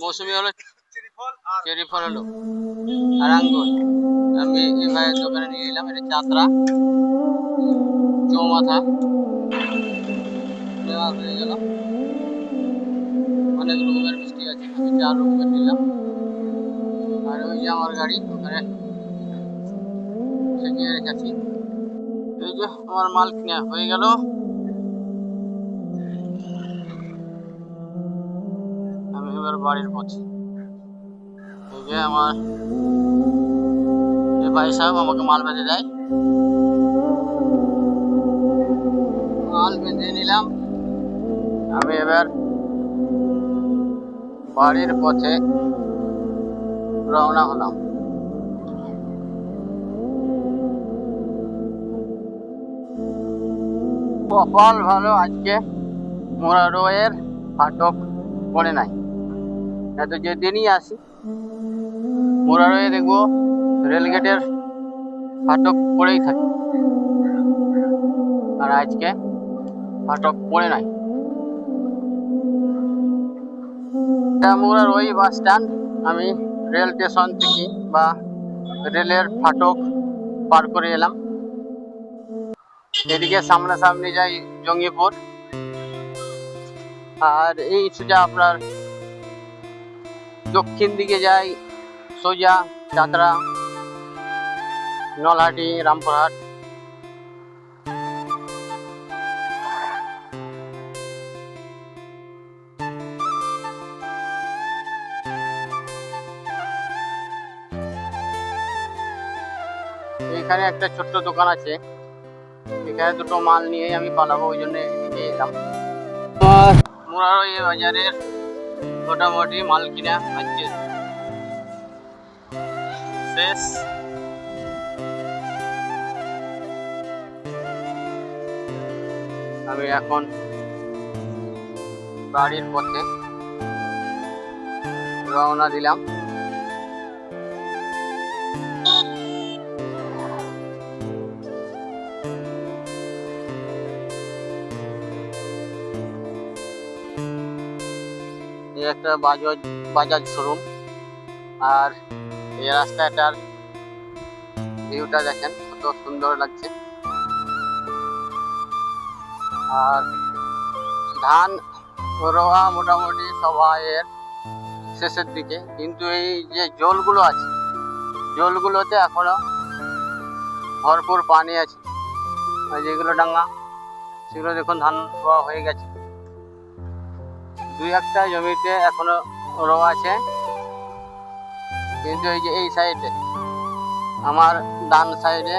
মৌসুমি হলো চেরি ফল হলো। আর আঙ্গুর, আমি এই ভাইয়ের দোকানে নিয়ে এলাম, এটা চাতরা। চৌমাথা। নেওয়া হয়ে গেল। অনেক রকমের মিষ্টি আছে, আমি চার রকমের নিলাম। আর ওই যে আমার গাড়ি, ওখানে রেখেছি। এই যে আমার মাল কিনা হয়ে গেল। বাড়ির পথে আমার যে ভাই সাহেব আমাকে মাল বেঁধে দেয়। মাল বেঁধে নিলাম। আমি এবার বাড়ির পথে রওনা হলাম। কপাল ভালো, আজকে মোরারোয়ের ফাটক পড়ে নাই। এত যেদিনই আসি মোরারোয়ে দেখব রেলগেটের ফাটক পড়েই থাকে। আর আজকে ফাটক পড়ে নাই। এটা মোরারোই বাস স্ট্যান্ড। আমি রেল স্টেশন থেকে বা রেলের ফাটক পার করে এলাম। এদিকে সামনাসামনি যাই জঙ্গিপুর। আর এই সোজা আপনার দক্ষিণ দিকে যাই সোজা চাতরা নলহাটি রামপুরহাট। এখানে একটা ছোট্ট দোকান আছে। এখানে দুটো মাল নিয়ে আমি পালাবো ওই জন্য এদিকে এলাম। মুরারই বাজারের মোটামুটি মাল কিনা আজকে। শেষ। আমি এখন বাড়ির পথে রওনা দিলাম। একটা বাজাজ বাজাজ শোরুম। আর এই রাস্তাটার ভিউটা দেখেন, কত সুন্দর লাগছে। আর ধান রোয়া মোটামুটি সবাইয়ের শেষের দিকে। কিন্তু এই যে জলগুলো আছে, জলগুলোতে এখনও ভরপুর পানি আছে। যেগুলো ডাঙ্গা সেগুলো দেখুন ধান রোয়া হয়ে গেছে। দুই একটা জমিতে এখনও রোয়া আছে। কিন্তু এই যে এই সাইডে, আমার ডান সাইডে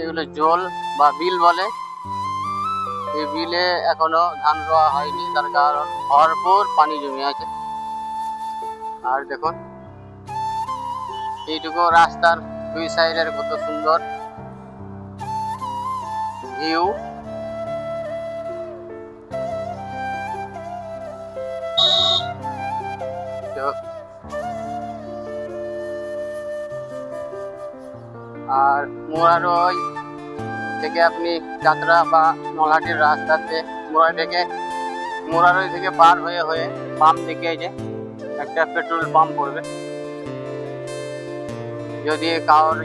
এগুলো জল বা বিল বলে। এই বিলে এখনও ধান রোয়া হয়নি, তার কারণ ভরপুর পানি জমে আছে। আর দেখুন, এইটুকু রাস্তার দুই সাইডের কত সুন্দর ভিউ আর মোরারই থেকে আপনি যাত্রা বা নলহাটির রাস্তাতে মোরাই থেকে, মোরারই থেকে পার হয়ে হয়ে পাম্প থেকে যে একটা পেট্রোল পাম্প পড়বে। যদি কারোর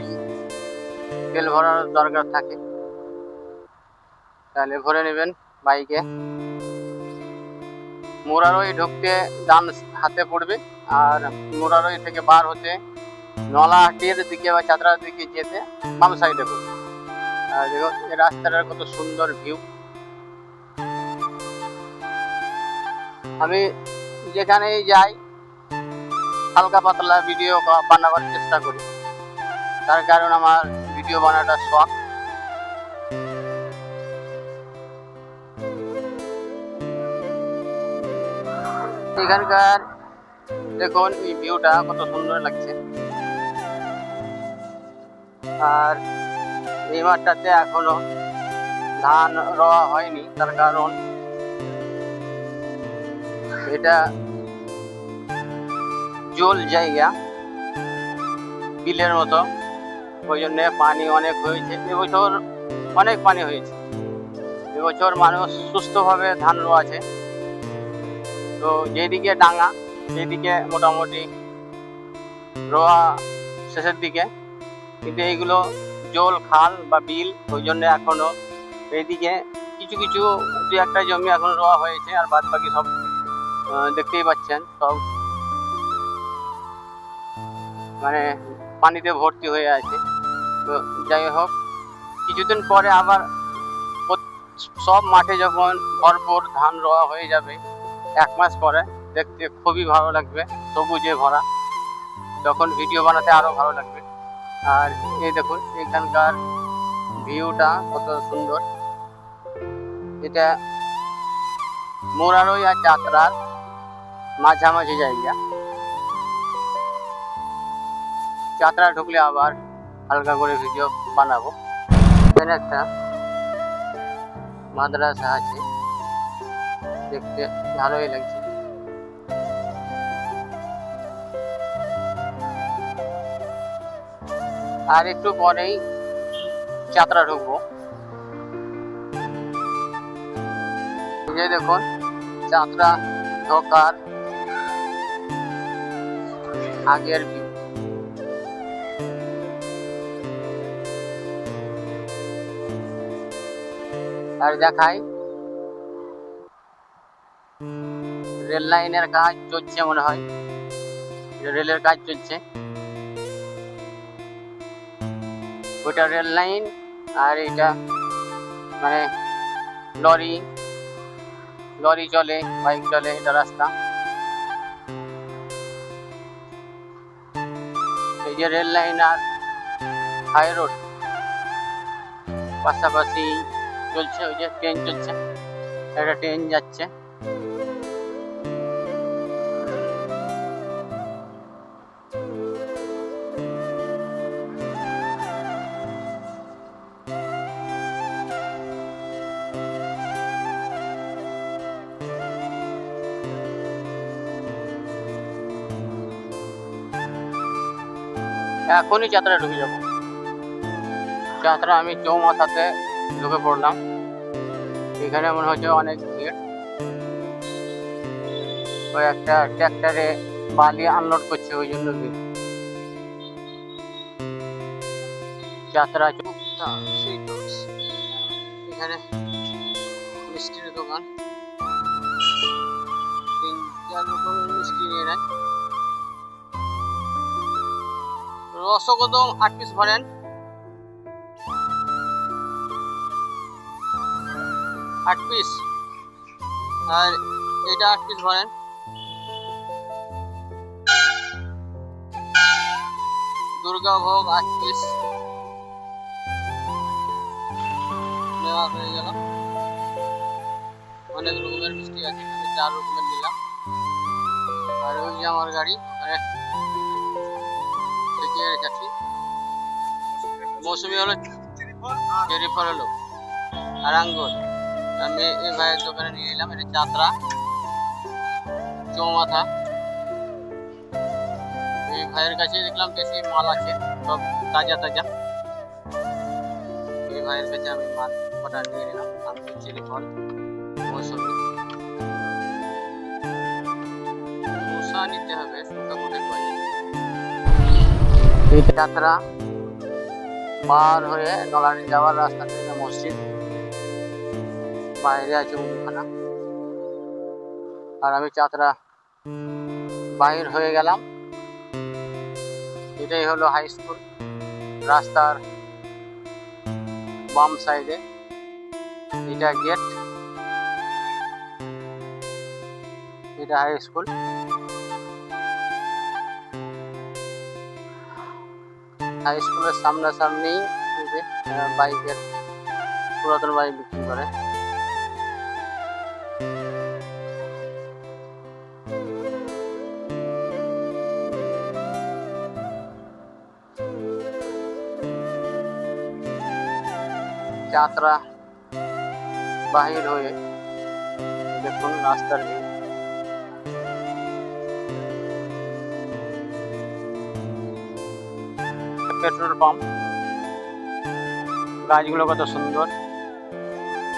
তেল ভরার দরকার থাকে, তাহলে ভরে নেবেন বাইকে। মোরারই ঢুকতে ডান হাতে পড়বে, আর মোরারই থেকে বার হতে নলাহাটির দিকে বা চাতরার দিকে যেতে, বাম সাইডে এই রাস্তাটার কত সুন্দর ভিউ আমি যেখানেই যাই, হালকা পাতলা ভিডিও বানাবার চেষ্টা করি। তার কারণ আমার ভিডিও বানানোটা শখ। এখানকার দেখুন, এই ভিউটা কত সুন্দর লাগছে। আর এই মাঠটাতে এখনও ধান রোয়া হয়নি, তার কারণ এটা জল জায়গা, বিলের মতো। ওই জন্য পানি অনেক হয়েছে। এবছর অনেক পানি হয়েছে। এবছর মানুষ সুস্থভাবে ধান রোয়াছে। তো যেদিকে ডাঙা, সেদিকে মোটামুটি রোয়া শেষের দিকে। কিন্তু এইগুলো জল, খাল বা বিল, ওই জন্য এখনও এইদিকে কিছু কিছু, দু একটা জমি এখন রোয়া হয়েছে আর বাদ বাকি সব দেখতেই পাচ্ছেন, সব মানে পানিতে ভর্তি হয়ে আছে। তো যাই হোক, কিছুদিন পরে আবার সব মাঠে যখন ভরপুর ধান রোয়া হয়ে যাবে, এক মাস পরে দেখতে খুবই ভালো লাগবে, সবুজে ভরা। তখন ভিডিও বানাতে আরও ভালো লাগবে। আর এই দেখুন, এখানকার ভিউটা কত সুন্দর। এটা মোরারই আর যাত্রার মাঝামাঝি জায়গা। যাত্রা ঢুকলে আবার হালকা করে ভিডিও বানাবো। এখানে একটা মাদ্রাসা আছে। দেখতে ভালোই লাগছে। আর একটু পরেই যাত্রা ঢুকবো। দেখুন, যাত্রা, ঢোকার আগের আর দেখাই, রেল লাইনের কাজ চলছে মনে হয়। রেলের কাজ চলছে। ওটা রেল লাইন আর এটা মানে লরি লরি চলে বাইক চলে, এটা রাস্তা। এই যে রেল লাইন আর হাই রোড পাশাপাশি চলছে, ওই যে ট্রেন চলছে, একটা ট্রেন যাচ্ছে। এখনই যাত্রা ঢুকে যাব। যাত্রা আমি চৌমাথাতে ঢুকে পড়লাম। এখানে মনে হচ্ছে অনেক ভিড়। ওই একটা ট্র্যাক্টরে বালি আনলোড করছে, ওই জন্য ভিড়। যাত্রা এখানে মিষ্টির দোকান। তিন চার রকমের মিষ্টি নিয়ে নেয়। রসগোদম আট পিস ভরেন। আট পিস আর এটা আট পিস ভরেন। দুর্গা ভোগ আট পিস নেওয়া হয়ে গেল। অনেক রকমের মিষ্টি আছে, আমি চার রকমের নিলাম। আর ওই যে আমার গাড়ি ওখানে থেকে রেখেছি মৌসুমি হলো চেরি ফল হলো আর আঙ্গুর আমি এই ভাইয়ের দোকানে নিয়ে এলাম, এটা চাতরা। চৌমাথা। এই ভাইয়ের কাছে দেখলাম বেশি মাল আছে, সব তাজা তাজা। এই ভাইয়ের কাছে আমি মাল কটা নিয়ে নিলাম আঙ্গুর চেরি ফল মৌসুমি। নিতে হবে শুকা মোটে পাই যাত্রা পার হয়ে নলানি যাওয়ার রাস্তা থেকে মসজিদ। বাইরে আছে মুদিখানা আর আমি যাত্রা বাহির হয়ে গেলাম। এটাই হলো হাই স্কুল রাস্তার বাম সাইডে এটা গেট এটা হাই স্কুল হাই স্কুলের সামনাসামনি বাইকের পুরাতন বাইক বিক্রি করে যাত্রা বাহির হয়ে দেখুন রাস্তার view। Petrol pump. গাছগুলো কত সুন্দর।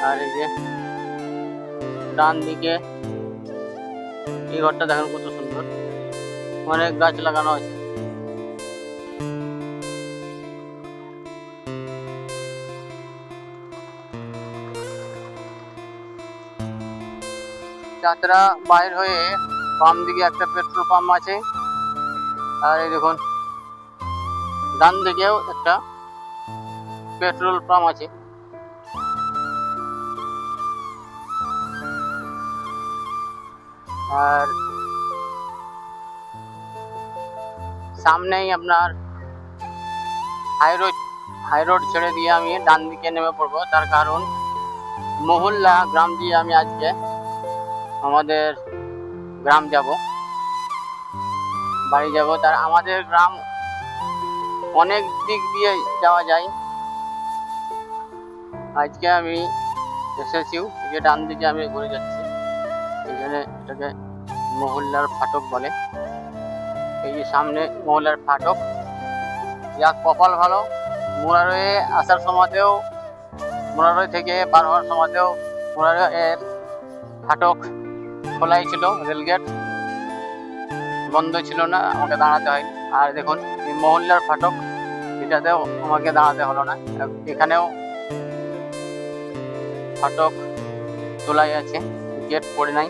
আর এই যে ডান দিকে এই ঘরটা দেখেন কত সুন্দর। অনেক গাছ লাগানো আছে যাত্রা বাইর হয়ে বাম দিকে একটা পেট্রোল পাম্প আছে। আর এই দেখুন ডান দিকেও একটা পেট্রোল পাম্প আছে। আর সামনেই আপনার হাই রোড হাই রোড ছেড়ে দিয়ে আমি ডান দিকে নেমে পড়ব। তার কারণ মহল্লা গ্রাম দিয়ে আমি আজকে আমাদের গ্রাম যাব। বাড়ি যাব। তার আমাদের গ্রাম অনেক দিক দিয়ে যাওয়া যায়। আজকে আমি এসেছিও যে ডান দিকে আমি ঘুরে যাচ্ছি। এখানে এটাকে মহল্লার ফাটক বলে। এই যে সামনে মহল্লার ফাটক। যা কপাল ভালো। মোরারয়ে আসার সময়তেও মোরারয় থেকে পার হওয়ার সময়তেও মোরারয় এর ফাটক খোলাই ছিল, রেলগেট। বন্ধ ছিল না, আমাকে দাঁড়াতে হয়নি। আর দেখুন মহল্লার ফাটক, এটাতেও আমাকে দাঁড়াতে হলো না। এখানেও ফাটক তোলাই আছে, গেট পড়ে নাই।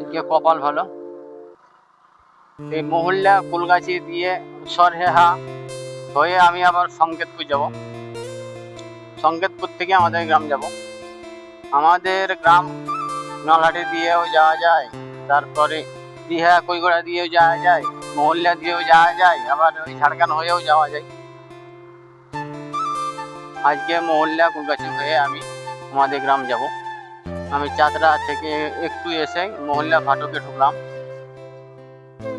এদিকে কপাল ভালো। এই মহল্লা কুলগাছি দিয়ে সরহেহা হয়ে আমি আবার সংকেতপুর যাব। সংকেতপুর থেকে আমাদের গ্রাম যাব। আমাদের গ্রাম নলহাটি দিয়েও যাওয়া যায়, তারপরে দীঘা কৈগড়া দিয়েও যাওয়া যায় মহল্লা দিয়েও যাওয়া যায়, আবার ওই ঝাড়খান্ড হয়েও যাওয়া যায়। আজকে মহল্লা কুলগাছি হয়ে আমি আমাদের গ্রাম যাব। আমি চাতরা থেকে একটু এসে মহল্লা ফাটকে ঢুকলাম।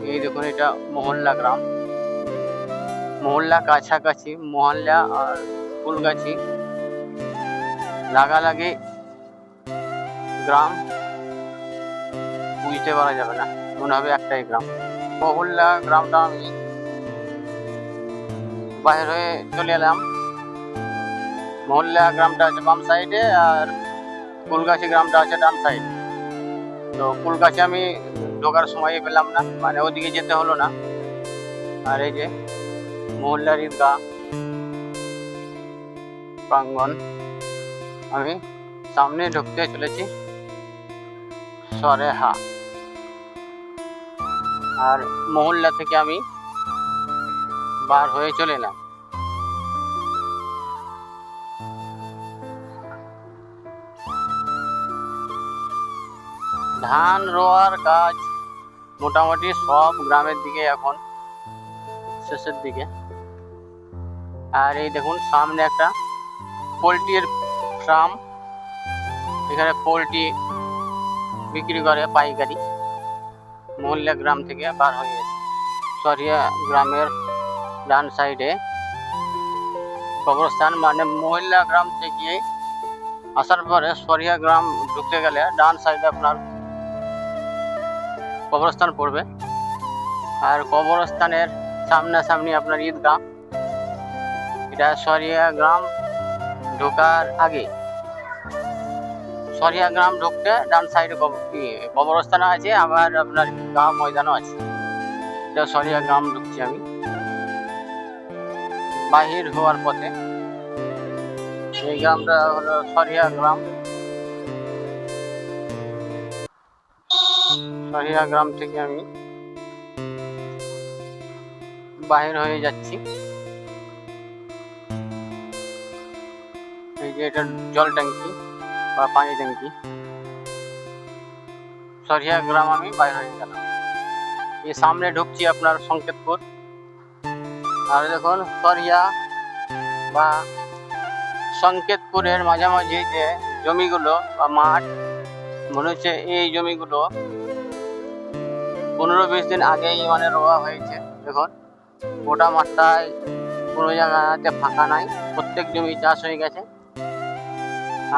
এই দেখুন, এটা মহল্লা গ্রাম। মহল্লা কাছাকাছি মহল্লা আর ফুলগাছি লাগালাগি গ্রাম। বুঝতে পারা যাবে না, মনে হবে একটাই গ্রাম। মহল্লা গ্রামটা আমি বাইরে হয়ে চলে এলাম। মহল্লা গ্রামটা আছে বাম সাইডে আর কুলগাছি গ্রামটা আছে ডান সাইডে। তো কুলগাছি আমি ঢোকার সময় পেলাম না মানে ওদিকে যেতে হলো না। আর এই যে মহল্লার ঈদগাহ প্রাঙ্গন আমি সামনে ঢুকতে চলেছি। সরেহা আর মহল্লা থেকে আমি বার হয়ে চলে এলাম। ধান রোয়ার কাজ মোটামুটি সব গ্রামের দিকে এখন, শেষের দিকে। আর এই দেখুন, সামনে একটা পোলট্রির ফার্ম। এখানে পোলট্রি বিক্রি করে পাইকারি। মহল্লা গ্রাম থেকে বার হয়ে সরিয়া গ্রামের ডান সাইডে কবরস্থান মানে মহিলা গ্রাম থেকে আসার পরে সরিয়া গ্রাম ঢুকতে গেলে ডান সাইডে আপনার কবরস্থান পড়বে। আর কবরস্থানের সামনাসামনি আপনার ঈদগাহ। এটা সরিয়া গ্রাম ঢোকার আগে। সরিয়া গ্রাম ঢুকতে ডান সাইডে কবরস্থান আছে, আবার আপনার গাঁ ময়দানও আছে। এটা সরিয়া গ্রাম ঢুকছি আমি। বাহির হওয়ার পথে। এই গ্রামটা হলো সরিয়া গ্রাম সরিয়া গ্রাম থেকে আমি বাহির হয়ে যাচ্ছি। এই যে এটা জল ট্যাঙ্কি। বা পানি ট্যাঙ্কি সরিয়া গ্রাম আমি বাইরে হয়ে গেলাম। এই সামনে ঢুকছি আপনার সংকেতপুর। আর দেখুন, সরিয়া বা সংকেতপুরের মাঝামাঝি যে জমিগুলো বা মাঠ, মনে হচ্ছে এই জমিগুলো পনেরো বিশ দিন আগেই মানে রোয়া হয়েছে। দেখুন, গোটা মাঠটায় কোনো জায়গাতে ফাঁকা নাই। প্রত্যেক জমি চাষ হয়ে গেছে।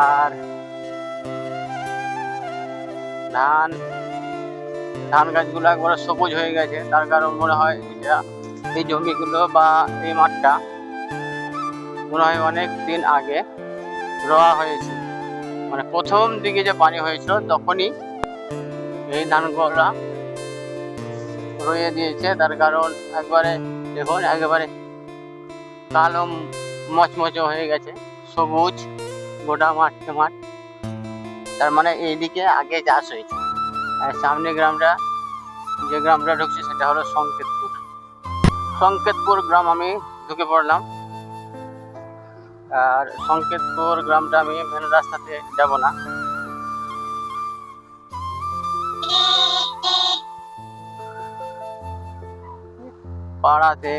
আর ধান ধান গাছগুলো একবারে সবুজ হয়ে গেছে। তার কারণ মনে হয় এটা এই জমিগুলো বা এই মাঠটা মনে হয় অনেক দিন আগে রোয়া হয়েছে। মানে প্রথম দিকে যে পানি হয়েছিল, তখনই এই ধানগুলা রয়ে দিয়েছে। তার কারণ একবারে দেখুন, একেবারে কালো মচমচে হয়ে গেছে। সবুজ গোটা মাঠকে মাঠ। তার মানে এইদিকে আগে চাষ হয়েছে আর সামনে গ্রামটা, যে গ্রামটা ঢুকছে সেটা হলো সংকেতপুর সংকেতপুর গ্রাম আমি ঢুকে পড়লাম। আর সংকেতপুর গ্রামটা আমি মেন রাস্তাতে যাব না। পাড়াতে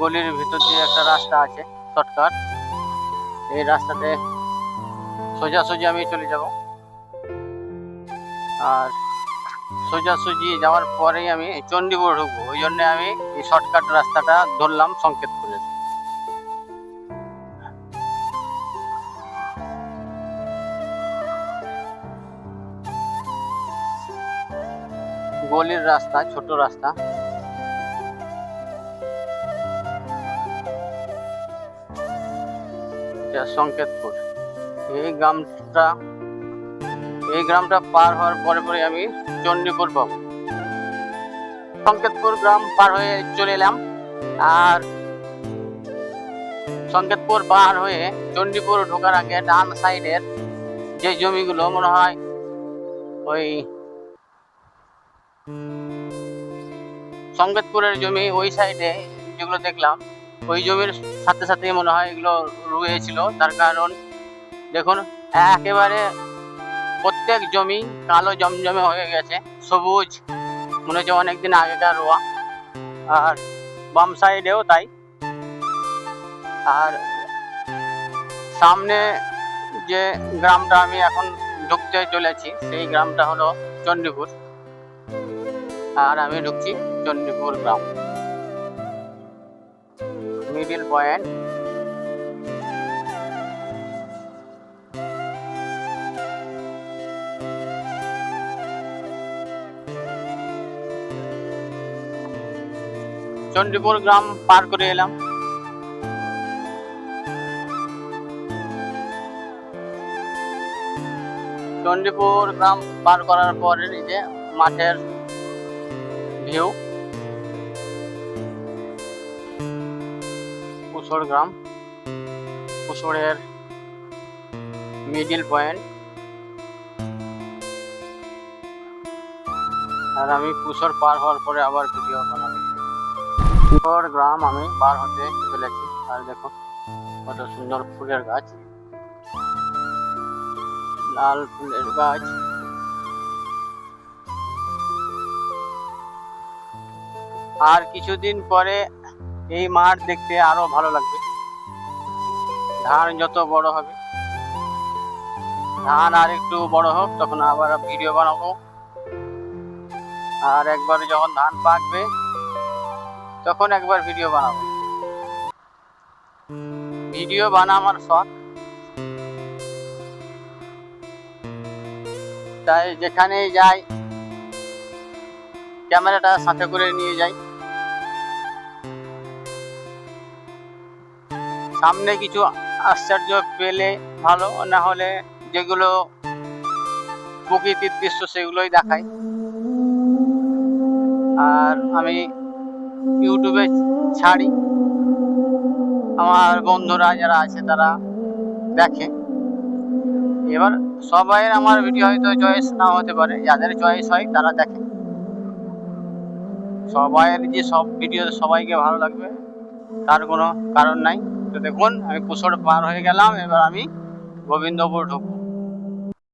গলির ভিতর দিয়ে একটা রাস্তা আছে, শর্টকাট। এই রাস্তাতে সোজাসুজি আমি চলে যাব। আর সোজাসুজি যাওয়ার পরেই আমি চণ্ডীপুর ঢুকবো। ওই জন্য আমি এই শর্টকাট রাস্তাটা ধরলাম সংকেতপুরের গলির রাস্তা, ছোট রাস্তা। সংকেতপুর। এই গ্রামটা এই গ্রামটা পার হওয়ার পরে পরে আমি চণ্ডীপুর পাবো সংকেতপুর গ্রাম পার হয়ে চলে এলাম আর সংকেতপুর পার হয়ে চণ্ডীপুর ঢোকার আগে ডান সাইডের যে জমিগুলো মনে হয় ওই সংকেতপুরের জমি, ওই সাইডে যেগুলো দেখলাম, ওই জমির সাথে সাথে মনে হয় এগুলো রুয়েছিল। তার কারণ দেখুন, একেবারে প্রত্যেক জমি কালো জমজমে হয়ে গেছে, সবুজ। মনে হচ্ছে অনেকদিন আগেকার রোয়া। আর বাম সাইডেও তাই। আর সামনে যে গ্রামটা আমি এখন ঢুকতে চলেছি, সেই গ্রামটা হলো চণ্ডীপুর। আর আমি ঢুকছি চণ্ডীপুর গ্রাম। Middle point. চণ্ডীপুর গ্রাম পার করে এলাম। চণ্ডীপুর গ্রাম পার করার পরে যে মাঠের ভিউ। কুশোর গ্রাম। কুশোরের মিডিল পয়েন্ট আর আমি কুশোর পার হওয়ার পরে আবার ভিডিও বানাবো। কুশোর গ্রাম আমি পার হতে চলেছি। আর দেখো, কত সুন্দর ফুলের গাছ। লাল ফুলের গাছ। আর কিছুদিন পরে এই মাঠ দেখতে আরও ভালো লাগবে। ধান যত বড় হবে, ধান আর একটু বড় হোক, তখন আবার ভিডিও বানাবো। আর একবার যখন ধান পাকবে তখন একবার ভিডিও বানাবো। ভিডিও বানা আমার শখ? তাই যেখানেই যাই, ক্যামেরাটা সাথে করে নিয়ে যাই। সামনে কিছু আশ্চর্য পেলে ভালো, না হলে যেগুলো প্রকৃতির দৃশ্য সেগুলোই দেখাই। আর আমি ইউটিউবে ছাড়ি। আমার বন্ধুরা যারা আছে তারা দেখে। এবার সবাই আমার ভিডিও হয়তো চয়েস না হতে পারে। যাদের চয়েস হয় তারা দেখে। সবাইয়ের যে সব ভিডিও সবাইকে ভালো লাগবে, তার কোনো কারণ নাই। তো দেখুন, আমি কুশোর পার হয়ে গেলাম। এবার আমি গোবিন্দপুর ঢুকবো।